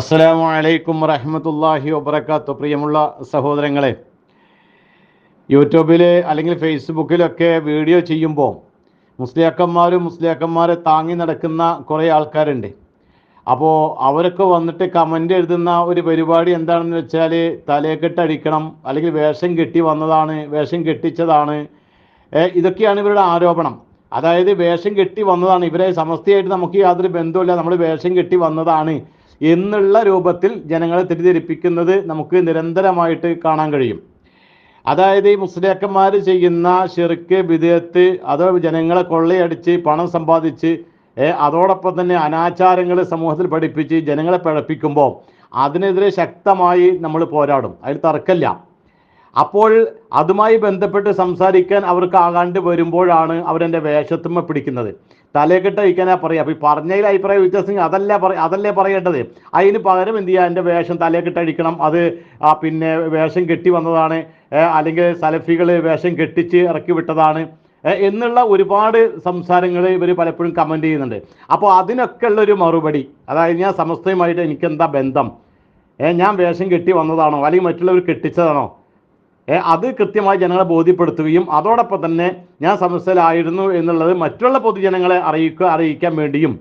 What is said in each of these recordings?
അസ്സലാമു അലൈക്കും വറഹമത്തല്ലാഹി വബർക്കാത്തു പ്രിയമുള്ള സഹോദരങ്ങളെ യൂട്യൂബിൽ അല്ലെങ്കിൽ ഫേസ്ബുക്കിലൊക്കെ വീഡിയോ ചെയ്യുമ്പോൾ മുസ്ലിയാക്കന്മാരും മുസ്ലിയാക്കന്മാരെ താങ്ങി നടക്കുന്ന കുറേ ആൾക്കാരുണ്ട്. അപ്പോൾ അവരൊക്കെ വന്നിട്ട് കമന്റ് എഴുതുന്ന ഒരു പരിപാടി എന്താണെന്ന് വെച്ചാൽ തലയെക്കെട്ടടിക്കണം അല്ലെങ്കിൽ വേഷം കെട്ടി വന്നതാണ് വേഷം കെട്ടിച്ചതാണ്. ഇതൊക്കെയാണ് ഇവരുടെ ആരോപണം. അതായത് വേഷം കെട്ടി വന്നതാണ്. ഇവരെ സമസ്തയായിട്ട് നമുക്ക് യാതൊരു ബന്ധമില്ല നമ്മൾ വേഷം കെട്ടി വന്നതാണ്. എന്നുള്ള രൂപത്തിൽ ജനങ്ങളെ തെറ്റിദ്ധരിപ്പിക്കുന്നത് നമുക്ക് നിരന്തരമായിട്ട് കാണാൻ കഴിയും. അതായത് ഈ മുസ്ലിയാക്കന്മാർ ചെയ്യുന്ന ഷിർക്ക് വിധേയത്ത് അത് ജനങ്ങളെ കൊള്ളയടിച്ച് പണം സമ്പാദിച്ച് അതോടൊപ്പം തന്നെ അനാചാരങ്ങൾ സമൂഹത്തിൽ പഠിപ്പിച്ച് ജനങ്ങളെ പിഴപ്പിക്കുമ്പോൾ അതിനെതിരെ ശക്തമായി നമ്മൾ പോരാടും. അതിൽ തർക്കമില്ല. അപ്പോൾ അതുമായി ബന്ധപ്പെട്ട് സംസാരിക്കാൻ അവർക്ക് ആകാണ്ട് വരുമ്പോഴാണ് അവരെന്റെ വേഷത്തുമ്മ പിടിക്കുന്നത്. തലയെക്കെട്ട് അയക്കാനാ പറയുക. അപ്പോൾ ഈ പറഞ്ഞതിൽ അഭിപ്രായ വ്യത്യാസം അതല്ല പറ അതല്ലേ പറയേണ്ടത്. അതിന് പകരം എന്ത് ചെയ്യുക? എന്റെ വേഷം തലയെക്കെട്ട് അടിക്കണം അത് പിന്നെ വേഷം കെട്ടി വന്നതാണ്. അല്ലെങ്കിൽ സലഫികൾ വേഷം കെട്ടിച്ച് ഇറക്കി വിട്ടതാണ്. എന്നുള്ള ഒരുപാട് സംസാരങ്ങൾ ഇവർ പലപ്പോഴും കമന്റ് ചെയ്യുന്നുണ്ട്. അപ്പോൾ അതിനൊക്കെ ഉള്ളൊരു മറുപടി അതായത് ഞാൻ സമസ്തയുമായിട്ട് എനിക്കെന്താ ബന്ധം? ഞാൻ വേഷം കെട്ടി വന്നതാണോ? അല്ലെങ്കിൽ മറ്റുള്ളവർ കെട്ടിച്ചതാണോ? അത് കൃത്യമായി ജനങ്ങളെ ബോധ്യപ്പെടുത്തുകയും അതോടൊപ്പം തന്നെ ഞാൻ സമസ്യയിലായിരുന്നു എന്നുള്ളത് മറ്റുള്ള പൊതുജനങ്ങളെ അറിയിക്കുക അറിയിക്കാൻ വേണ്ടിയും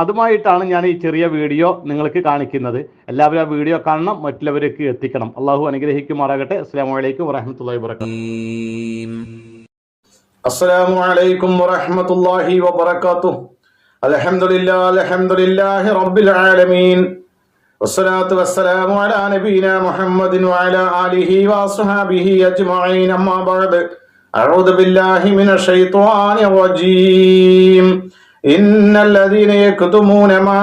അതുമായിട്ടാണ് ഞാൻ ഈ ചെറിയ വീഡിയോ നിങ്ങൾക്ക് കാണിക്കുന്നത്. എല്ലാവരും ആ വീഡിയോ കാണണം മറ്റുള്ളവരേക്ക് എത്തിക്കണം. അള്ളാഹു അനുഗ്രഹിക്കുമാറാകട്ടെ. അസ്സാം വലൈക്കും വറഹമത്തല്ലാഹി വബർക്കാത്തു അസ്സലാമു അലൈക്കും വറഹമത്തല്ലാഹി വബർക്കാത്തു റബ്ബിൽ ആലമീൻ. والصلاة والسلام على نبينا محمد وعلى آله وصحبه أجمعين أما بعد أعوذ بالله من الشيطان الرجيم إن الذين يكتمون ما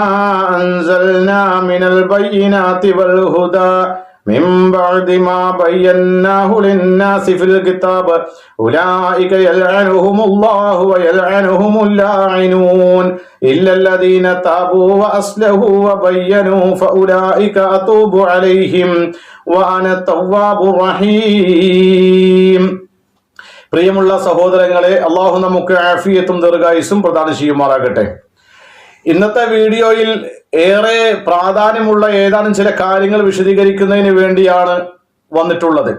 أنزلنا من البينات والهدى من بعد ما بيناه للناس في الكتاب أولئك يلعنهم الله ويلعنهم اللاعنون إلا الذين تابوا وأصلحوا وبينوا فأولئك أتوب عليهم وأنا التواب الرحيم പ്രിയമുള്ള സഹോദരങ്ങളെ അള്ളാഹു നമുക്ക് ആഫിയത്തും ദീർഘായുസും പ്രദാനം ചെയ്യുമാറാകട്ടെ ഇന്നത്തെ വീഡിയോയിൽ ഏറെ പ്രാധാന്യമുള്ള ഏതാനും ചില കാര്യങ്ങൾ വിശദീകരിക്കുന്നതിന് വേണ്ടിയാണ് വന്നിട്ടുള്ളത്.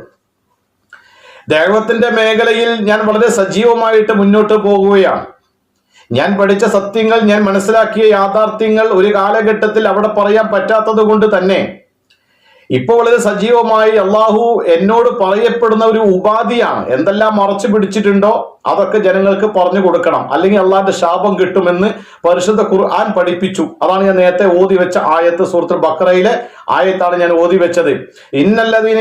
ദൈവത്തിന്റെ മേഖലയിൽ ഞാൻ വളരെ സജീവമായിട്ട് മുന്നോട്ട് പോകുകയാണ്. ഞാൻ പഠിച്ച സത്യങ്ങൾ ഞാൻ മനസ്സിലാക്കിയ യാഥാർത്ഥ്യങ്ങൾ ഒരു കാലഘട്ടത്തിൽ അവിടെ പറയാൻ പറ്റാത്തത് കൊണ്ട് തന്നെ ഇപ്പൊ വളരെ സജീവമായി അള്ളാഹു എന്നോട് പറയപ്പെടുന്ന ഒരു ഉപാധിയാണ്. എന്തെല്ലാം മറച്ചു പിടിച്ചിട്ടുണ്ടോ അതൊക്കെ ജനങ്ങൾക്ക് പറഞ്ഞു കൊടുക്കണം. അല്ലെങ്കിൽ അള്ളാഹിന്റെ ശാപം കിട്ടുമെന്ന് പരിശുദ്ധ ഖുർആൻ പഠിപ്പിച്ചു. അതാണ് ഞാൻ നേരത്തെ ഓതി വെച്ച ആയത്ത് സുഹൃത്തു ബക്രയിലെ ആയത്താണ് ഞാൻ ഓതി വെച്ചത്. ഇന്നല്ലദീന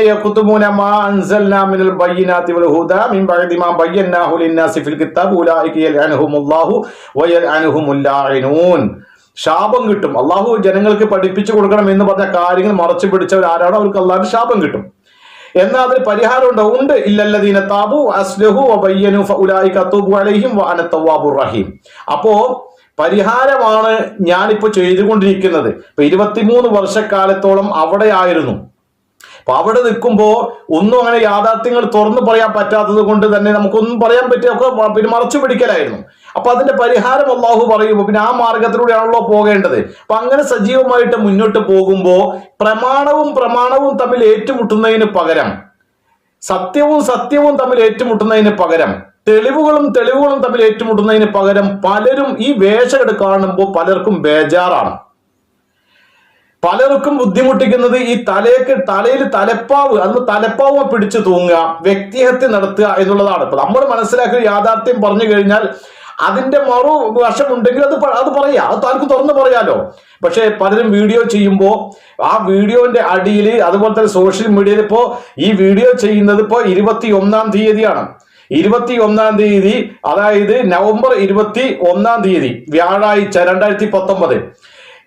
ശാപം കിട്ടും. അള്ളാഹു ജനങ്ങൾക്ക് പഠിപ്പിച്ചു കൊടുക്കണം എന്ന് പറഞ്ഞ കാര്യങ്ങൾ മറച്ചു പിടിച്ചവർ ആരാണോ അവർക്ക് അള്ളാഹിന് ശാപം കിട്ടും. എന്നാൽ അതിന് പരിഹാരം ഉണ്ടോ? ഇല്ലല്ലദീന താബു അസ്ലഹു അലൈഹിം റഹീം. അപ്പോ പരിഹാരമാണ് ഞാനിപ്പോ ചെയ്തുകൊണ്ടിരിക്കുന്നത്. ഇപ്പൊ ഇരുപത്തിമൂന്ന് വർഷക്കാലത്തോളം അവിടെ ആയിരുന്നു അപ്പൊ അവിടെ നിൽക്കുമ്പോൾ ഒന്നും അങ്ങനെ യാഥാർത്ഥ്യങ്ങൾ തുറന്നു പറയാൻ പറ്റാത്തത് കൊണ്ട് തന്നെ നമുക്കൊന്നും പറയാൻ പറ്റിയ ഒക്കെ പിന്നെ മറച്ചു പിടിക്കലായിരുന്നു. അപ്പൊ അതിന്റെ പരിഹാരം അള്ളാഹു പറയുമ്പോൾ പിന്നെ ആ മാർഗത്തിലൂടെയാണല്ലോ പോകേണ്ടത്. അപ്പൊ അങ്ങനെ സജീവമായിട്ട് മുന്നോട്ട് പോകുമ്പോൾ പ്രമാണവും പ്രമാണവും തമ്മിൽ ഏറ്റുമുട്ടുന്നതിന് പകരം സത്യവും സത്യവും തമ്മിൽ ഏറ്റുമുട്ടുന്നതിന് പകരം തെളിവുകളും തെളിവുകളും തമ്മിൽ ഏറ്റുമുട്ടുന്നതിന് പകരം പലരും ഈ വേഷം കാണുമ്പോൾ പലർക്കും ബേജാറാണ്. പലർക്കും ബുദ്ധിമുട്ടിക്കുന്നത് ഈ തലയ്ക്ക് തലയിൽ തലപ്പാവ് അന്ന് തലപ്പാവ് പിടിച്ചു തൂങ്ങുക വ്യക്തിഹത്യ നടത്തുക എന്നുള്ളതാണ്. ഇപ്പൊ നമ്മൾ മനസ്സിലാക്കി യാഥാർത്ഥ്യം പറഞ്ഞു കഴിഞ്ഞാൽ അതിന്റെ മറു വശമുണ്ടെങ്കിൽ അത് അത് പറയാം. അത് താൽക്കും തുറന്നു പറയാലോ. പക്ഷെ പലരും വീഡിയോ ചെയ്യുമ്പോൾ ആ വീഡിയോന്റെ അടിയിൽ അതുപോലെ തന്നെ സോഷ്യൽ മീഡിയയിൽ ഇപ്പോ ഈ വീഡിയോ ചെയ്യുന്നത് ഇപ്പോ ഇരുപത്തി ഒന്നാം തീയതിയാണ്. ഇരുപത്തി ഒന്നാം തീയതി അതായത് നവംബർ ഇരുപത്തി ഒന്നാം തീയതി വ്യാഴാഴ്ച രണ്ടായിരത്തി പത്തൊമ്പത്.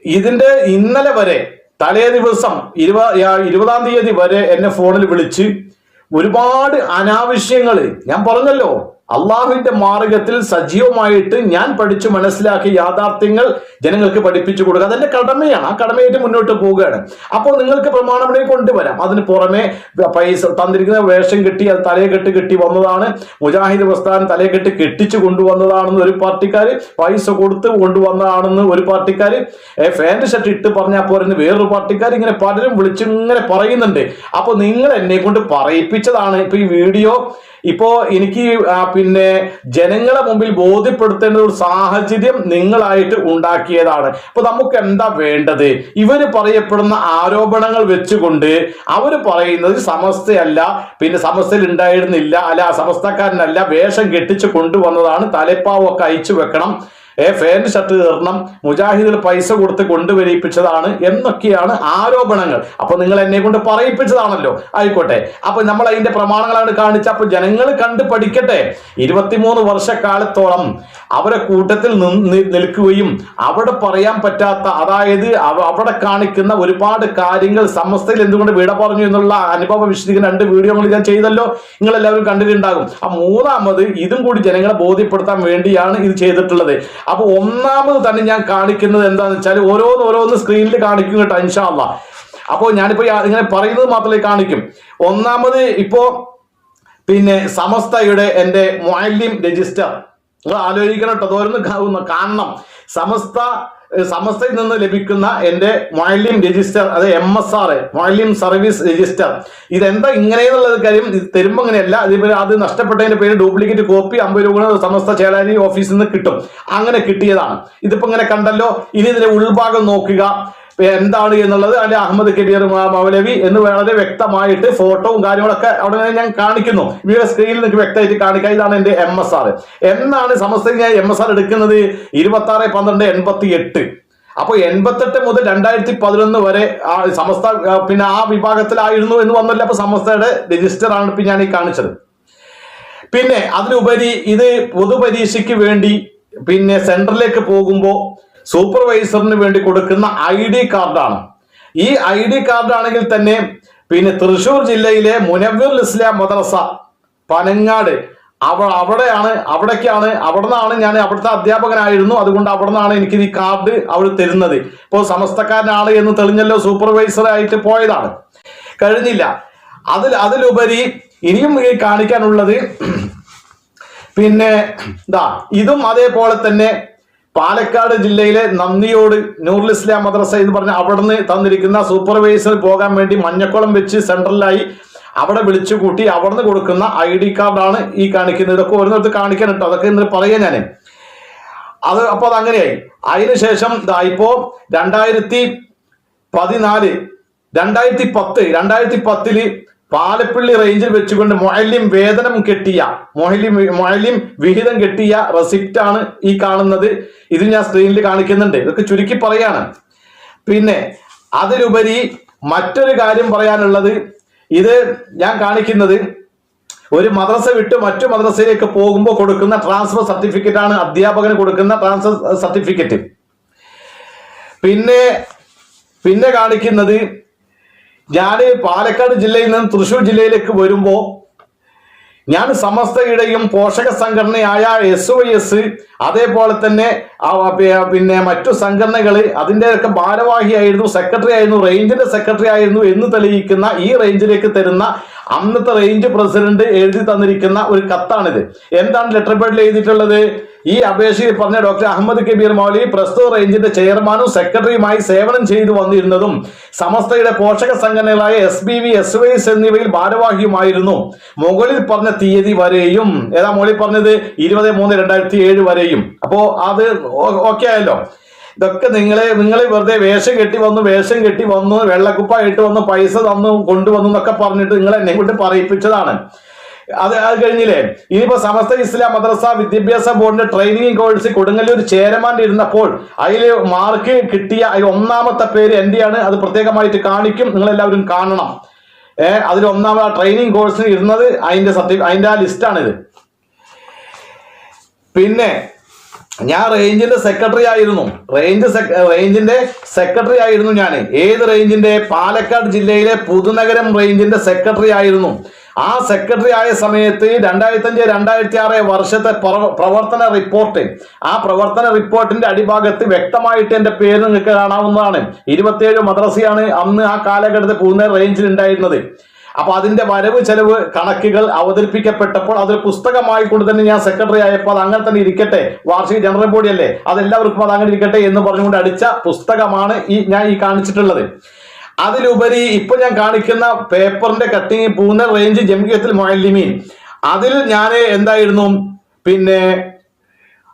ഇതിന്റെ ഇന്നലെ വരെ തലേ ദിവസം ഇരുപ ഇരുപതാം തീയതി വരെ എന്നെ ഫോണിൽ വിളിച്ച് ഒരുപാട് അനാവശ്യങ്ങൾ ഞാൻ പറഞ്ഞല്ലോ. അള്ളാഹുവിന്റെ മാർഗത്തിൽ സജീവമായിട്ട് ഞാൻ പഠിച്ചു മനസ്സിലാക്കിയ യാഥാർത്ഥ്യങ്ങൾ ജനങ്ങൾക്ക് പഠിപ്പിച്ചു കൊടുക്കുക. അതെന്റെ കടമയാണ്. ആ കടമയായിട്ട് മുന്നോട്ട് പോവുകയാണ്. അപ്പോൾ നിങ്ങൾക്ക് പ്രമാണമനെ കൊണ്ടുവരാം. അതിന് പുറമെ പൈസ തന്നിരിക്കുന്ന വേഷം കെട്ടി അത് തലയെ കെട്ട് കെട്ടി വന്നതാണ്. മുജാഹിദ് പ്രസ്ഥാനം തലയെ കെട്ടി കെട്ടിച്ചു കൊണ്ടുവന്നതാണെന്ന് ഒരു പാർട്ടിക്കാർ പൈസ കൊടുത്ത് കൊണ്ടുവന്നതാണെന്ന് ഒരു പാർട്ടിക്കാർ ഫാന്റ് ഷർട്ട് ഇട്ട് പറഞ്ഞാൽ പോരെന്ന് വേറൊരു പാർട്ടിക്കാർ ഇങ്ങനെ പലരും വിളിച്ചിങ്ങനെ പറയുന്നുണ്ട്. അപ്പോൾ നിങ്ങൾ എന്നെ കൊണ്ട് പറയിപ്പിച്ചതാണ്. ഇപ്പൊ ഈ വീഡിയോ ഇപ്പോ എനിക്ക് പിന്നെ ജനങ്ങളെ മുമ്പിൽ ബോധ്യപ്പെടുത്തേണ്ട ഒരു സാഹചര്യം നിങ്ങളായിട്ട് ഉണ്ടാക്കിയതാണ്. അപ്പൊ നമുക്ക് എന്താ വേണ്ടത്? ഇവർ പറയപ്പെടുന്ന ആരോപണങ്ങൾ വെച്ചുകൊണ്ട് അവർ പറയുന്നത് സമസ്തയല്ല പിന്നെ സമസ്തയിൽ ഉണ്ടായിരുന്നില്ല അല്ല സമസ്തക്കാരനല്ല വേഷം കെട്ടിച്ച് കൊണ്ടുവന്നതാണ് തലപ്പാവൊക്കെ അയച്ചു വെക്കണം. ഏ ഫാന്റ് ഷർട്ട് തീർണം മുജാഹിദിൽ പൈസ കൊടുത്ത് കൊണ്ടുവരിപ്പിച്ചതാണ് എന്നൊക്കെയാണ് ആരോപണങ്ങൾ. അപ്പൊ നിങ്ങൾ എന്നെ കൊണ്ട് പറയിപ്പിച്ചതാണല്ലോ. ആയിക്കോട്ടെ. അപ്പൊ നമ്മൾ അതിന്റെ പ്രമാണങ്ങളാണ് കാണിച്ച അപ്പൊ ജനങ്ങൾ കണ്ട് പഠിക്കട്ടെ. ഇരുപത്തിമൂന്ന് വർഷക്കാലത്തോളം അവരെ കൂട്ടത്തിൽ നിൽക്കുകയും അവിടെ പറയാൻ പറ്റാത്ത അതായത് അവിടെ കാണിക്കുന്ന ഒരുപാട് കാര്യങ്ങൾ സമസ്തയിൽ എന്തുകൊണ്ട് വിട പറഞ്ഞു എന്നുള്ള അനുഭവ വിശദീകരണം രണ്ട് വീഡിയോകൾ ഞാൻ ചെയ്തല്ലോ. നിങ്ങൾ എല്ലാവരും കണ്ടിട്ടുണ്ടാകും. ആ മൂന്നാമത് ഇതും കൂടി ജനങ്ങളെ ബോധ്യപ്പെടുത്താൻ വേണ്ടിയാണ് ഇത് ചെയ്തിട്ടുള്ളത്. അപ്പൊ ഒന്നാമത് തന്നെ ഞാൻ കാണിക്കുന്നത് എന്താണെന്ന് വെച്ചാൽ ഓരോന്ന് ഓരോന്ന് സ്ക്രീനിൽ കാണിക്കും കേട്ടോ ഇൻഷാല്ല അപ്പോൾ ഞാനിപ്പോ ഈ ഇങ്ങനെ പറയുന്നത് മാത്രമേ കാണിക്കും. ഒന്നാമത് ഇപ്പോ പിന്നെ സമസ്തയുടെ എന്റെ മൊയലിം രജിസ്റ്റർ. നിങ്ങൾ ആലോചിക്കണം കേട്ടോ അതോരൊന്ന് കാണണം. സമസ്ത സമസ്തയിൽ നിന്ന് ലഭിക്കുന്ന എന്റെ മൊയലിം രജിസ്റ്റർ അത് M S R Muallim service register. ഇതെന്താ ഇങ്ങനെയെന്നുള്ളത് കാര്യം ഇത് തരുമ്പോൾ അങ്ങനെയല്ല അതിപ്പോൾ അത് നഷ്ടപ്പെട്ടതിന്റെ പേര് ഡ്യൂപ്ലിക്കേറ്റ് കോപ്പി അമ്പത് രൂപ സമസ്ത ചേളാരി ഓഫീസിൽ നിന്ന് കിട്ടും. അങ്ങനെ കിട്ടിയതാണ്. ഇതിപ്പോൾ ഇങ്ങനെ കണ്ടല്ലോ. ഇനി ഇതിന്റെ ഉൾഭാഗം നോക്കുക. എന്താണ് എന്നുള്ളത് അതിന്റെ അഹമ്മദ് കബീർ മൗലവി എന്ന് വളരെ വ്യക്തമായിട്ട് ഫോട്ടോവും കാര്യങ്ങളൊക്കെ അവിടെ ഞാൻ കാണിക്കുന്നു. ഇവിടെ സ്ക്രീനിൽ നിങ്ങൾക്ക് വ്യക്തമായിട്ട് കാണിക്കാം. ഇതാണ് എന്റെ എം എസ് ആർ എന്നാണ് സമസ്തയിൽ ഞാൻ എം എസ് ആർ എടുക്കുന്നത്? ഇരുപത്തി ആറ് പന്ത്രണ്ട് എൺപത്തി എട്ട് അപ്പൊ എൺപത്തെട്ട് മുതൽ രണ്ടായിരത്തി പതിനൊന്ന് വരെ ആ സമസ്ത പിന്നെ ആ വിഭാഗത്തിലായിരുന്നു എന്ന് വന്നല്ലോ അപ്പൊ സമസ്തയുടെ രജിസ്റ്റർ ആണ് ഇപ്പൊ ഞാൻ ഈ കാണിച്ചത്. പിന്നെ അതിലുപരി ഇത് പൊതുപരീക്ഷയ്ക്ക് വേണ്ടി പിന്നെ സെൻട്രലിലേക്ക് പോകുമ്പോൾ സൂപ്പർവൈസറിന് വേണ്ടി കൊടുക്കുന്ന ഐ ഡി കാർഡാണ്. ഈ ഐ ഡി കാർഡാണെങ്കിൽ തന്നെ പിന്നെ തൃശൂർ ജില്ലയിലെ മുനവ്വർ ഇസ്ലാം മദ്രസ പനങ്ങാട് അവ അവിടെയാണ് അവിടേക്കാണ് അവിടെ നിന്നാണ് ഞാൻ അവിടുത്തെ അധ്യാപകനായിരുന്നു. അതുകൊണ്ട് അവിടെ നിന്നാണ് എനിക്ക് ഈ കാർഡ് അവർ തരുന്നത്. ഇപ്പോൾ സമസ്തക്കാരനാണ് എന്ന് തെളിഞ്ഞല്ലോ സൂപ്പർവൈസർ ആയിട്ട് പോയതാണ്. കഴിഞ്ഞില്ല. അതിൽ അതിലുപരി ഇനിയും കാണിക്കാനുള്ളത് പിന്നെ ഇതാ ഇതും അതേപോലെ തന്നെ പാലക്കാട് ജില്ലയിലെ നന്ദിയോട് നൂറുൽ ഇസ്ലാം മദ്രസ എന്ന് പറഞ്ഞ അവിടുന്ന് തന്നിരിക്കുന്ന സൂപ്പർവൈസർ പോകാൻ വേണ്ടി മഞ്ഞക്കുളം വെച്ച് സെൻട്രലായി അവിടെ വിളിച്ചു കൂട്ടി അവിടുന്ന് കൊടുക്കുന്ന ഐ ഡി കാർഡാണ് ഈ കാണിക്കുന്നത്. ഇതൊക്കെ ഓരോരുത്തർ കാണിക്കാൻ കേട്ടോ അതൊക്കെ ഇന്ന് പറയാൻ ഞാൻ അത് അപ്പൊ അത് അങ്ങനെയായി. അതിനുശേഷം ഇപ്പോൾ ഇപ്പോ രണ്ടായിരത്തി പതിനാല് രണ്ടായിരത്തി പത്ത് രണ്ടായിരത്തി പത്തിൽ പാലപ്പള്ളി റേഞ്ചിൽ വെച്ചുകൊണ്ട് മൊഹല്യം വേതനം കെട്ടിയ മൊഹല്യം മൊഹല്യം വിഹിതം കെട്ടിയ റെസിപ്റ്റ് ആണ് ഈ കാണുന്നത്. ഇത് ഞാൻ സ്ക്രീനിൽ കാണിക്കുന്നുണ്ട്. ഇതൊക്കെ ചുരുക്കി പറയാണ്. പിന്നെ അതിലുപരി മറ്റൊരു കാര്യം പറയാനുള്ളത്. ഇത് ഞാൻ കാണിക്കുന്നത് ഒരു മദ്രസ വിട്ട് മറ്റു മദ്രസയിലേക്ക് പോകുമ്പോൾ കൊടുക്കുന്ന ട്രാൻസ്ഫർ സർട്ടിഫിക്കറ്റ് ആണ്. അധ്യാപകന് കൊടുക്കുന്ന ട്രാൻസ്ഫർ സർട്ടിഫിക്കറ്റ് പിന്നെ പിന്നെ കാണിക്കുന്നത് ഞാൻ പാലക്കാട് ജില്ലയിൽ നിന്ന് തൃശൂർ ജില്ലയിലേക്ക് വരുമ്പോൾ ഞാൻ സമസ്തയുടെയും പോഷക സംഘടനയായ എസ് ഒ എസ് അതേപോലെ തന്നെ പിന്നെ മറ്റു സംഘടനകൾ അതിന്റെയൊക്കെ ഭാരവാഹിയായിരുന്നു സെക്രട്ടറി ആയിരുന്നു റേഞ്ചിന്റെ സെക്രട്ടറി ആയിരുന്നു എന്ന് തെളിയിക്കുന്ന ഈ റേഞ്ചിലേക്ക് തരുന്ന അന്നത്തെ റേഞ്ച് പ്രസിഡന്റ് എഴുതി തന്നിരിക്കുന്ന ഒരു കത്താണിത്. എന്താണ് ലെറ്റർ പേഡിൽ എഴുതിയിട്ടുള്ളത്? ഈ അപേക്ഷയിൽ പറഞ്ഞ ഡോക്ടർ അഹമ്മദ് കബീർ മൗലി പ്രസ്തുത റേഞ്ചിന്റെ ചെയർമാനും സെക്രട്ടറിയുമായി സേവനം ചെയ്തു വന്നിരുന്നതും സമസ്തയുടെ പോഷക സംഘടനകളായ എസ് ബി വി എസ് വൈസ് എന്നിവയിൽ ഭാരവാഹിയുമായിരുന്നു. മുകളിൽ പറഞ്ഞ തീയതി വരെയും ഏതാ മൗലി പറഞ്ഞത്? ഇരുപത് മൂന്ന് രണ്ടായിരത്തി ഏഴ് വരെയും. അപ്പോ അത് ഓക്കെ ആയല്ലോ. ഇതൊക്കെ നിങ്ങളെ നിങ്ങൾ വെറുതെ വേഷം കെട്ടി വന്നു വേഷം കെട്ടി വന്നു വെള്ളക്കുപ്പായിട്ട് വന്നു പൈസ തന്നു കൊണ്ടുവന്നു എന്നൊക്കെ പറഞ്ഞിട്ട് നിങ്ങൾ എന്നെ കൊണ്ട് പറയിപ്പിച്ചതാണ്. അത് അത് കഴിഞ്ഞില്ലേ? ഇനിയിപ്പോ സമസ്ത ഇസ്ലാം മദ്രസ വിദ്യാഭ്യാസ ബോർഡിന്റെ ട്രെയിനിങ് കോഴ്സ് കൊടുങ്ങല്ലൂർ ചേരമാൻ ഇരുന്നപ്പോൾ അതിൽ മാർക്ക് കിട്ടിയ ഒന്നാമത്തെ പേര് എന്റെയാണ്. അത് പ്രത്യേകമായിട്ട് കാണിക്കും. നിങ്ങൾ എല്ലാവരും കാണണം. ഏഹ് അതിൽ ഒന്നാമത് ആ ട്രെയിനിങ് കോഴ്സിന് ഇരുന്നത് അതിന്റെ സത്യം അതിന്റെ ആ ലിസ്റ്റാണിത് പിന്നെ ഞാൻ റേഞ്ചിന്റെ സെക്രട്ടറി ആയിരുന്നു. റേഞ്ച് റേഞ്ചിന്റെ സെക്രട്ടറി ആയിരുന്നു ഞാൻ. ഏത് റേഞ്ചിന്റെ പാലക്കാട് ജില്ലയിലെ പുതുനഗരം റേഞ്ചിന്റെ സെക്രട്ടറി ആയിരുന്നു. ആ സെക്രട്ടറി ആയ സമയത്ത് രണ്ടായിരത്തി അഞ്ച് രണ്ടായിരത്തി ആറ് വർഷത്തെ പ്രവർത്തന റിപ്പോർട്ട് ആ പ്രവർത്തന റിപ്പോർട്ടിന്റെ അടിഭാഗത്ത് വ്യക്തമായിട്ട് എന്റെ പേര് നിങ്ങൾക്ക് കാണാവുന്നതാണ്. ഇരുപത്തിയേഴ് മദ്രസയാണ് അന്ന് ആ കാലഘട്ടത്തിൽ പൂനെ റേഞ്ചിൽ ഉണ്ടായിരുന്നത് അപ്പൊ അതിന്റെ വരവ് ചെലവ് കണക്കുകൾ അവതരിപ്പിക്കപ്പെട്ടപ്പോൾ അതൊരു പുസ്തകമായി കൊണ്ട് തന്നെ ഞാൻ സെക്രട്ടറി ആയപ്പോൾ അത് അങ്ങനെ തന്നെ ഇരിക്കട്ടെ. വാർഷിക ജനറൽ ബോഡി അല്ലേ? അതെല്ലാവർക്കും അത് അങ്ങനെ ഇരിക്കട്ടെ എന്ന് പറഞ്ഞുകൊണ്ട് അടിച്ച പുസ്തകമാണ് ഈ ഞാൻ ഈ കാണിച്ചിട്ടുള്ളത്. അതിലുപരി ഇപ്പൊ ഞാൻ കാണിക്കുന്ന പേപ്പറിന്റെ കട്ടിങ് പൂനെ റേഞ്ച് ജംഗിയത്തിൽ മൊയലിമീൻ അതിൽ ഞാൻ എന്തായിരുന്നു? പിന്നെ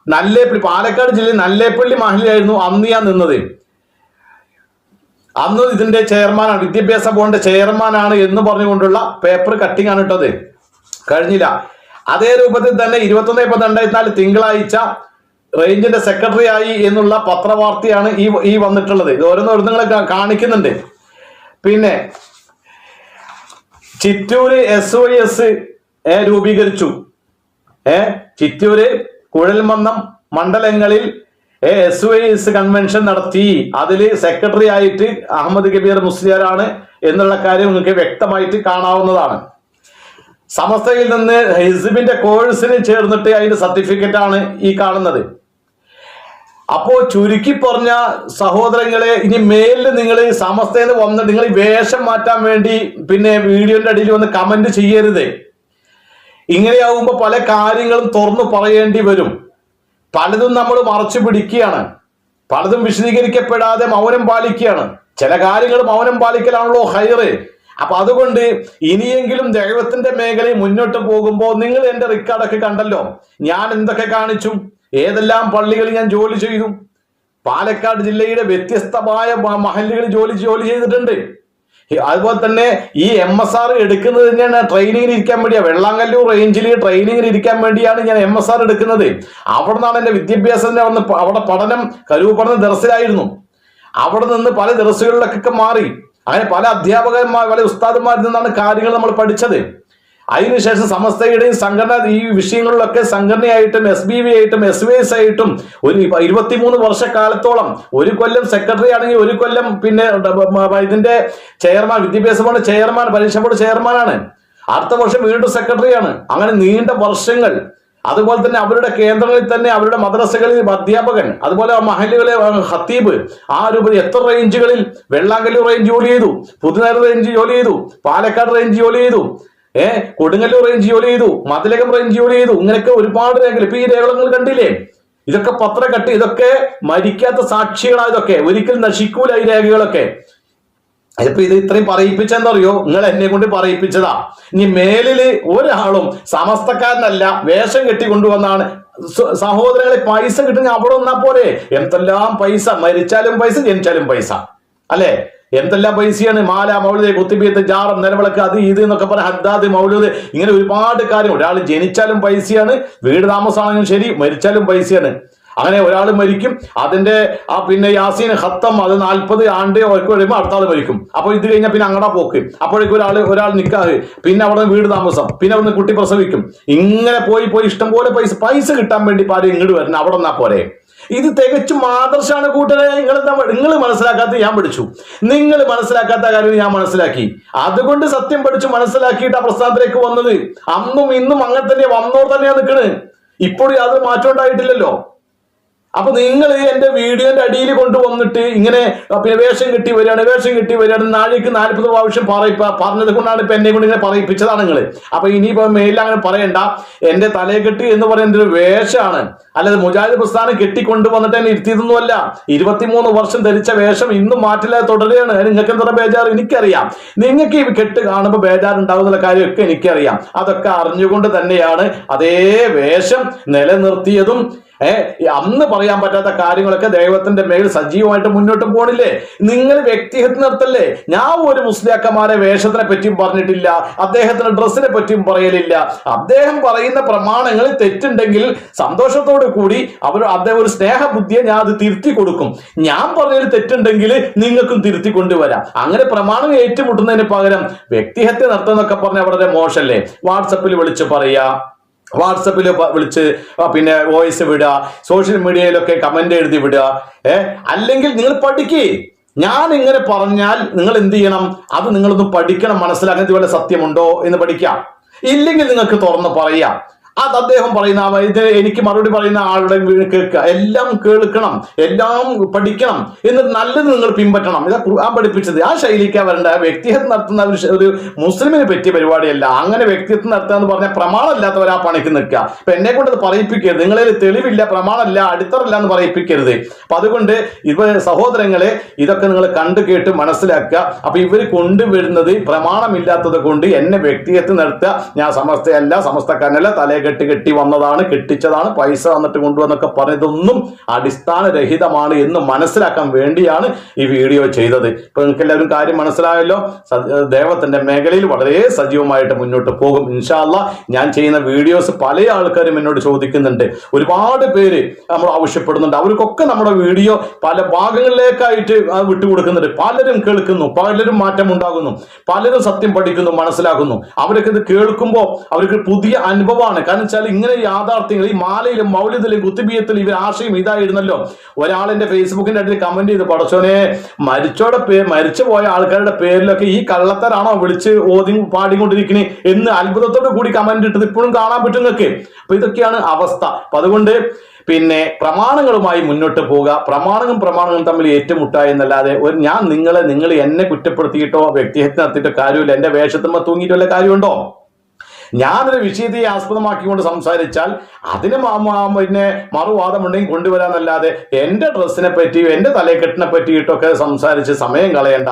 നല്ലേപ്പള്ളി പാലക്കാട് ജില്ലയിൽ നല്ലേപ്പള്ളി മഹലിലായിരുന്നു അന്ന് ഞാൻ നിന്നത്. അന്ന് ഇതിന്റെ ചെയർമാനാണ് വിദ്യാഭ്യാസ ബോർഡിന്റെ ചെയർമാനാണ് എന്ന് പറഞ്ഞുകൊണ്ടുള്ള പേപ്പർ കട്ടിംഗ് ആണ് ഇട്ടത്. കഴിഞ്ഞില്ല. അതേ രൂപത്തിൽ തന്നെ ഇരുപത്തൊന്ന് ഇപ്പൊ രണ്ടായിരത്തി നാല് തിങ്കളാഴ്ച റേഞ്ചിന്റെ സെക്രട്ടറി ആയി എന്നുള്ള പത്രവാർത്തയാണ് ഈ ഈ വന്നിട്ടുള്ളത്. ഓരോന്നോരോ നിങ്ങൾ കാണിക്കുന്നുണ്ട്. പിന്നെ ചിറ്റൂര് എസ് ഒ എസ് രൂപീകരിച്ചു. ഏ ചിറ്റൂര് കുഴൽമന്നം മണ്ഡലങ്ങളിൽ എസ് വൈ എസ് കൺവെൻഷൻ നടത്തി. അതിൽ സെക്രട്ടറി ആയിട്ട് അഹമ്മദ് കബീർ മുസ്ലിയാരാണ് എന്നുള്ള കാര്യം നിങ്ങൾക്ക് വ്യക്തമായിട്ട് കാണാവുന്നതാണ്. സമസ്തയിൽ നിന്ന് ഹിസിബിന്റെ കോഴ്സിന് ചേർന്നിട്ട് അതിന്റെ സർട്ടിഫിക്കറ്റ് ആണ് ഈ കാണുന്നത്. അപ്പോ ചുരുക്കി പറഞ്ഞ സഹോദരങ്ങളെ ഇനി മേലിൽ നിങ്ങൾ സമസ്തയിൽ വന്ന് നിങ്ങൾ വേഷം മാറ്റാൻ വേണ്ടി പിന്നെ വീഡിയോന്റെ അടിയിൽ വന്ന് കമന്റ് ചെയ്യരുത്. ഇങ്ങനെയാവുമ്പോ പല കാര്യങ്ങളും തുറന്നു പറയേണ്ടി വരും. പലതും നമ്മൾ മറച്ചു പിടിക്കുകയാണ്. പലതും വിശദീകരിക്കപ്പെടാതെ മൗനം പാലിക്കുകയാണ്. ചില കാര്യങ്ങൾ മൗനം പാലിക്കലാണല്ലോ ഹൈറ്. അപ്പൊ അതുകൊണ്ട് ഇനിയെങ്കിലും ദൈവത്തിന്റെ മേഖലയിൽ മുന്നോട്ട് പോകുമ്പോൾ നിങ്ങൾ എന്റെ റെക്കോർഡൊക്കെ കണ്ടല്ലോ. ഞാൻ എന്തൊക്കെ കാണിച്ചു? ഏതെല്ലാം പള്ളികളിൽ ഞാൻ ജോലി ചെയ്തു? പാലക്കാട് ജില്ലയുടെ വ്യത്യസ്തമായ മഹല്ലുകളിൽ ജോലി ജോലി ചെയ്തിട്ടുണ്ട്. അതുപോലെ തന്നെ ഈ എം എസ് ആർ എടുക്കുന്നത് തന്നെയാണ് ട്രെയിനിങ്ങിന് ഇരിക്കാൻ വേണ്ടിയാ. വെള്ളാങ്കല്ലൂർ റേഞ്ചിൽ ട്രെയിനിങ്ങിന് ഇരിക്കാൻ വേണ്ടിയാണ് ഞാൻ എം എസ് ആർ എടുക്കുന്നത്. അവിടെ നിന്നാണ് എന്റെ വിദ്യാഭ്യാസത്തിന് വന്ന് അവിടെ പഠനം കരൂർ പഠനം ദർസിലായിരുന്നു അവിടെ നിന്ന് പല ദർസുകളിലൊക്കെ മാറി. അങ്ങനെ പല അധ്യാപകന്മാർ പല ഉസ്താദന്മാരിൽ നിന്നാണ് കാര്യങ്ങൾ നമ്മൾ പഠിച്ചത്. അതിനുശേഷം സമസ്തയുടെയും സംഘടന ഈ വിഷയങ്ങളിലൊക്കെ സംഘടനയായിട്ടും എസ് ബി വി ആയിട്ടും എസ് വി എസ് ആയിട്ടും ഒരു ഇരുപത്തിമൂന്ന് വർഷക്കാലത്തോളം ഒരു കൊല്ലം സെക്രട്ടറി ആണെങ്കിൽ ഒരു കൊല്ലം പിന്നെ ഇതിന്റെ ചെയർമാൻ വിദ്യാഭ്യാസ ബോർഡ് ചെയർമാൻ പരീക്ഷ ബോർഡ് ചെയർമാനാണ്. അടുത്ത വർഷം വീണ്ടും സെക്രട്ടറിയാണ്. അങ്ങനെ നീണ്ട വർഷങ്ങൾ. അതുപോലെ തന്നെ അവരുടെ കേന്ദ്രങ്ങളിൽ തന്നെ അവരുടെ മദ്രസകളിൽ അധ്യാപകൻ അതുപോലെ മഹലുകളെ ഹത്തീബ് ആ രൂപത്തിൽ എത്ര റേഞ്ചുകളിൽ വെള്ളാങ്കല്ലൂർ റേഞ്ച് ജോലി ചെയ്തു പുതുനേര റേഞ്ച് ജോലി ചെയ്തു പാലക്കാട് റേഞ്ച് ജോലി ചെയ്തു. ഏ കൊടുങ്ങല്ലൂർ റേഞ്ച് ജോലി ചെയ്തു മതിലകം റേഞ്ച് ജോലി ചെയ്തു ഇങ്ങനെയൊക്കെ ഒരുപാട് രേഖകൾ. ഇപ്പൊ ഈ രേഖകൾ കണ്ടില്ലേ? ഇതൊക്കെ പത്ര കട്ട് ഇതൊക്കെ മരിക്കാത്ത സാക്ഷികളാ ഇതൊക്കെ. ഒരിക്കലും നശിക്കൂല ഈ രേഖകളൊക്കെ. ഇപ്പൊ ഇത് ഇത്രയും പറയിപ്പിച്ചെന്തറിയോ നിങ്ങൾ എന്നെ കൊണ്ട് പറയിപ്പിച്ചതാ. ഇനി മേലിൽ ഒരാളും സമസ്തക്കാരനല്ല വേഷം കെട്ടി കൊണ്ടുവന്നാണ്. സഹോദരങ്ങളെ പൈസ കിട്ടുന്ന അവിടെ വന്നാ പോലെ എന്തെല്ലാം പൈസ? മരിച്ചാലും പൈസ ജനിച്ചാലും പൈസ. അല്ലെ? എന്തെല്ലാം പൈസയാണ്? മാല മൗലൂദ് കുത്തിബീത്ത് ജാറം നിലവിളക്ക് അത് ഇത് എന്നൊക്കെ പറഞ്ഞ ഹദ്ദാദ് മൗലൂദ് ഇങ്ങനെ ഒരുപാട് കാര്യം ഒരാൾ ജനിച്ചാലും പൈസയാണ് വീട് താമസമാണെങ്കിലും ശരി മരിച്ചാലും പൈസയാണ്. അങ്ങനെ ഒരാൾ മരിക്കും അതിന്റെ ആ പിന്നെ യാസീൻ ഹത്തം അത് നാൽപ്പത് ആണ്ട് കഴിയുമ്പോൾ അടുത്ത ആൾ മരിക്കും. അപ്പോൾ ഇത് കഴിഞ്ഞാൽ പിന്നെ അങ്ങടാ പോക്ക്. അപ്പോഴേക്കും ഒരാൾ ഒരാൾ നിൽക്കാ പിന്നെ അവിടെ വീട് താമസം. പിന്നെ അവിടെ കുട്ടി പ്രസവിക്കും. ഇങ്ങനെ പോയി പോയി ഇഷ്ടംപോലെ പൈസ പൈസ കിട്ടാൻ വേണ്ടി പാരും ഇങ്ങോട്ട് വരണം. അവിടെ നിന്നാ പോരെ. ഇത് തികച്ചും ആദർശാണ് കൂട്ടരെ. നിങ്ങൾ നിങ്ങൾ മനസ്സിലാക്കാത്ത ഞാൻ പഠിച്ചു. നിങ്ങൾ മനസ്സിലാക്കാത്ത കാര്യം ഞാൻ മനസ്സിലാക്കി. അതുകൊണ്ട് സത്യം പഠിച്ചു മനസ്സിലാക്കിയിട്ട് ആ പ്രസ്ഥാനത്തിലേക്ക് വന്നത്. അന്നും ഇന്നും അങ്ങനെ തന്നെ വന്നോർ തന്നെയാണ് നിൽക്കണേ ഇപ്പോഴും യാതൊരു മാറ്റം ഉണ്ടായിട്ടില്ലല്ലോ. അപ്പൊ നിങ്ങൾ എന്റെ വീഡിയോന്റെ അടിയിൽ കൊണ്ടുവന്നിട്ട് ഇങ്ങനെ പിന്നെ വേഷം കിട്ടി വരികയാണ് വേഷം കിട്ടി വരികയാണ് നാഴേക്ക് നാൽപ്പത് പ്രാവശ്യം പറയിപ്പ പറഞ്ഞത് കൊണ്ടാണ് ഇപ്പൊ എന്നെ കൊണ്ട് ഇങ്ങനെ പറയിപ്പിച്ചതാണ് നിങ്ങൾ അപ്പൊ ഇനിയിപ്പോ മേലിൽ അങ്ങനെ പറയണ്ട. എന്റെ തലയെക്കെട്ട് എന്ന് പറയുന്നത് ഒരു വേഷമാണ് അല്ലാതെ മുജാഹിദ് പ്രസ്ഥാനം കെട്ടിക്കൊണ്ടുവന്നിട്ട് എന്നെ ഇരുത്തിയതൊന്നുമല്ല. ഇരുപത്തിമൂന്ന് വർഷം ധരിച്ച വേഷം ഇന്നും മാറ്റില്ലാതെ തുടരുകയാണ്. നിങ്ങൾക്ക് എന്താ ബേജാർ എനിക്കറിയാം. നിങ്ങൾക്ക് ഈ കെട്ട് കാണുമ്പോൾ ബേജാർ ബേജാറുണ്ടാവുന്ന കാര്യമൊക്കെ എനിക്കറിയാം. അതൊക്കെ അറിഞ്ഞുകൊണ്ട് തന്നെയാണ് അതേ വേഷം നിലനിർത്തിയതും ഏ അന്ന് പറയാൻ പറ്റാത്ത കാര്യങ്ങളൊക്കെ ദൈവത്തിന്റെ മേൽ സജീവമായിട്ട് മുന്നോട്ട് പോണില്ലേ? നിങ്ങൾ വ്യക്തിഹത്യ നിർത്തല്ലേ ഞാൻ ഒരു മുസ്ലിയാക്കന്മാരെ വേഷത്തിനെ പറ്റിയും പറഞ്ഞിട്ടില്ല അദ്ദേഹത്തിന്റെ ഡ്രസ്സിനെ പറ്റിയും പറയലില്ല. അദ്ദേഹം പറയുന്ന പ്രമാണങ്ങളിൽ തെറ്റുണ്ടെങ്കിൽ സന്തോഷത്തോടു കൂടി അവർ അദ്ദേഹം ഒരു സ്നേഹബുദ്ധിയെ ഞാൻ അത് തിരുത്തി കൊടുക്കും. ഞാൻ പറഞ്ഞതിൽ തെറ്റുണ്ടെങ്കിൽ നിങ്ങൾക്കും തിരുത്തി കൊണ്ടുവരാം. അങ്ങനെ പ്രമാണം ഏറ്റുമുട്ടുന്നതിന് പകരം വ്യക്തിഹത്യ നടത്തുന്നൊക്കെ പറഞ്ഞാൽ വളരെ മോശമല്ലേ വാട്സപ്പിൽ വിളിച്ച് പറയാ. വാട്സപ്പിൽ വിളിച്ച് പിന്നെ വോയിസ് വിടുക സോഷ്യൽ മീഡിയയിലൊക്കെ കമന്റ് എഴുതി വിടുക ഏ? അല്ലെങ്കിൽ നിങ്ങൾ പഠിക്കേ. ഞാൻ ഇങ്ങനെ പറഞ്ഞാൽ നിങ്ങൾ എന്ത് ചെയ്യണം? അത് നിങ്ങളൊന്ന് പഠിക്കണം മനസ്സിലാക്കാൻ ഇതുപോലെ സത്യമുണ്ടോ എന്ന് പഠിക്കാം. ഇല്ലെങ്കിൽ നിങ്ങൾക്ക് തുറന്ന് പറയാം. അത് അദ്ദേഹം പറയുന്ന ഇത് എനിക്ക് മറുപടി പറയുന്ന ആളുടെ കേൾക്കുക. എല്ലാം കേൾക്കണം. എല്ലാം പഠിക്കണം. എന്നിട്ട് നല്ലത് നിങ്ങൾ പിൻപറ്റണം. ഇതാ ഖുർആൻ പഠിപ്പിച്ചത്. ആ ശൈലിക്ക് വരേണ്ട. വ്യക്തിഹത്വം നടത്തുന്ന ഒരു മുസ്ലിമിനെ പറ്റിയ പരിപാടിയല്ല. അങ്ങനെ വ്യക്തിത്വം നടത്തുക എന്ന് പറഞ്ഞാൽ പ്രമാണമില്ലാത്തവർ ആ പണിക്ക് നിൽക്കുക. അപ്പൊ എന്നെ കൊണ്ട് അത് പറയിപ്പിക്കരുത്. നിങ്ങളിൽ തെളിവില്ല പ്രമാണമില്ല അടിത്തറല്ല എന്ന് പറയിപ്പിക്കരുത്. അപ്പൊ അതുകൊണ്ട് ഇവ സഹോദരങ്ങളെ ഇതൊക്കെ നിങ്ങൾ കണ്ടു കേട്ട് മനസ്സിലാക്കുക. അപ്പൊ ഇവർ കൊണ്ടുവരുന്നത് പ്രമാണമില്ലാത്തത് കൊണ്ട് എന്നെ വ്യക്തിഹത്വം നടത്തുക. ഞാൻ സമസ്തയല്ല സമസ്തക്കാരനല്ല തലയെ കെട്ടി കെട്ടി വന്നതാണ് കെട്ടിച്ചതാണ് പൈസ വന്നിട്ട് കൊണ്ടുവന്നൊക്കെ പറഞ്ഞതൊന്നും അടിസ്ഥാനരഹിതമാണ് എന്ന് മനസ്സിലാക്കാൻ വേണ്ടിയാണ് ഈ വീഡിയോ ചെയ്തത്. ഇപ്പൊ നിങ്ങൾക്ക് എല്ലാവരും കാര്യം മനസ്സിലായല്ലോ? ദേവത്തിന്റെ മേഖലയിൽ വളരെ സജീവമായിട്ട് മുന്നോട്ട് പോകും. ഇൻഷാല്ല ഞാൻ ചെയ്യുന്ന വീഡിയോസ് പല ആൾക്കാരും എന്നോട് ചോദിക്കുന്നുണ്ട്. ഒരുപാട് പേര് നമ്മൾ ആവശ്യപ്പെടുന്നുണ്ട്. അവർക്കൊക്കെ നമ്മുടെ വീഡിയോ പല ഭാഗങ്ങളിലേക്കായിട്ട് വിട്ടുകൊടുക്കുന്നുണ്ട്. പലരും കേൾക്കുന്നു പലരും മാറ്റം ഉണ്ടാകുന്നു പലരും സത്യം പഠിക്കുന്നു മനസ്സിലാക്കുന്നു. അവരൊക്കെ ഇത് കേൾക്കുമ്പോൾ അവർക്ക് പുതിയ അനുഭവമാണ്. കാരണം വെച്ചാൽ ഇങ്ങനെ യാഥാർത്ഥ്യങ്ങൾ ഈ മാലയിലും മൗല്യത്തിലും കുത്തിബീയത്തിലും ഇവർ ആശയം ഇതായിരുന്നല്ലോ. ഒരാളെന്റെ ഫേസ്ബുക്കിന്റെ അടുത്ത് കമന്റ് ചെയ്ത് പടച്ചോനെ മരിച്ചോടെ പേ മരിച്ചു പോയ ആൾക്കാരുടെ പേരിലൊക്കെ ഈ കള്ളത്തരാണോ വിളിച്ച് ഓതി പാടിക്കൊണ്ടിരിക്കണേ? എന്ന് അത്ഭുതത്തോട് കൂടി കമന്റ് ഇട്ടത് ഇപ്പോഴും കാണാൻ പറ്റും നിങ്ങൾക്ക്. അപ്പൊ ഇതൊക്കെയാണ് അവസ്ഥ. അപ്പൊ അതുകൊണ്ട് പിന്നെ പ്രമാണങ്ങളുമായി മുന്നോട്ട് പോവുക. പ്രമാണങ്ങളും പ്രമാണങ്ങളും തമ്മിൽ ഏറ്റുമുട്ടായി എന്നല്ലാതെ ഒരു ഞാൻ നിങ്ങളെ നിങ്ങൾ എന്നെ കുറ്റപ്പെടുത്തിയിട്ടോ വ്യക്തിഹത്യ നടത്തിയിട്ടോ കാര്യമില്ല. എന്റെ വേഷത്തുമ്പോ തൂങ്ങിയിട്ടുള്ള കാര്യമുണ്ടോ? ഞാനൊരു വിഷയത്തെ ആസ്പദമാക്കിക്കൊണ്ട് സംസാരിച്ചാൽ അതിന് പിന്നെ മറുവാദമുണ്ടെങ്കിൽ കൊണ്ടുവരാന്നല്ലാതെ എന്റെ ഡ്രസ്സിനെ പറ്റിയും എന്റെ തലക്കെട്ടിനെ പറ്റിയിട്ടൊക്കെ സംസാരിച്ച് സമയം കളയണ്ട.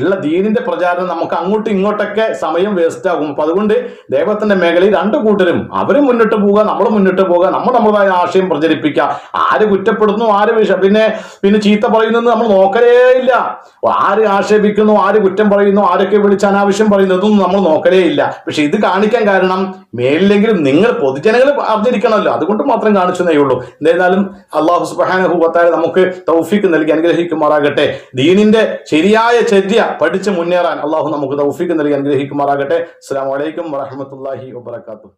ഉള്ള ദീനിന്റെ പ്രചാരണം നമുക്ക് അങ്ങോട്ടും ഇങ്ങോട്ടൊക്കെ സമയം വേസ്റ്റ് ആകും. അപ്പൊ അതുകൊണ്ട് ദൈവത്തിന്റെ മേഖലയിൽ രണ്ടു കൂട്ടരും അവരും മുന്നിട്ട് പോവുക നമ്മൾ മുന്നിട്ട് പോവുക നമ്മൾ നമ്മളതായ ആശയം പ്രചരിപ്പിക്കുക. ആര് കുറ്റപ്പെടുന്നു ആര് വിഷ പിന്നെ പിന്നെ ചീത്ത പറയുന്നു നമ്മൾ നോക്കലേ ഇല്ല. ആര് ആക്ഷേപിക്കുന്നു ആര് കുറ്റം പറയുന്നു ആരൊക്കെ വിളിച്ച് അനാവശ്യം പറയുന്നു ഇതൊന്നും നമ്മൾ നോക്കലേ ഇല്ല. പക്ഷെ ഇത് കാണിക്കാൻ കാരണം മേലിലെങ്കിലും നിങ്ങൾ പൊതുജനങ്ങൾ അറിഞ്ഞിരിക്കണമല്ലോ. അതുകൊണ്ട് മാത്രം കാണിച്ചതേ ഉള്ളൂ. എന്തായിരുന്നാലും അള്ളാഹു സുബാനുഭവത്താൽ നമുക്ക് തൗഫീക്ക് നൽകി അനുഗ്രഹിക്കുമാറാകട്ടെ. ദീനിന്റെ ശരിയായ ചര്യ പഠിച്ച് മുന്നേറാൻ അള്ളാഹു നമുക്ക് തൗഫീഖ് നൽകി അനുഗ്രഹിക്കുമാറാകട്ടെ. അസ്സാം വലൈക്കും വറഹമത്തല്ലാഹി വാബർക്കാത്തു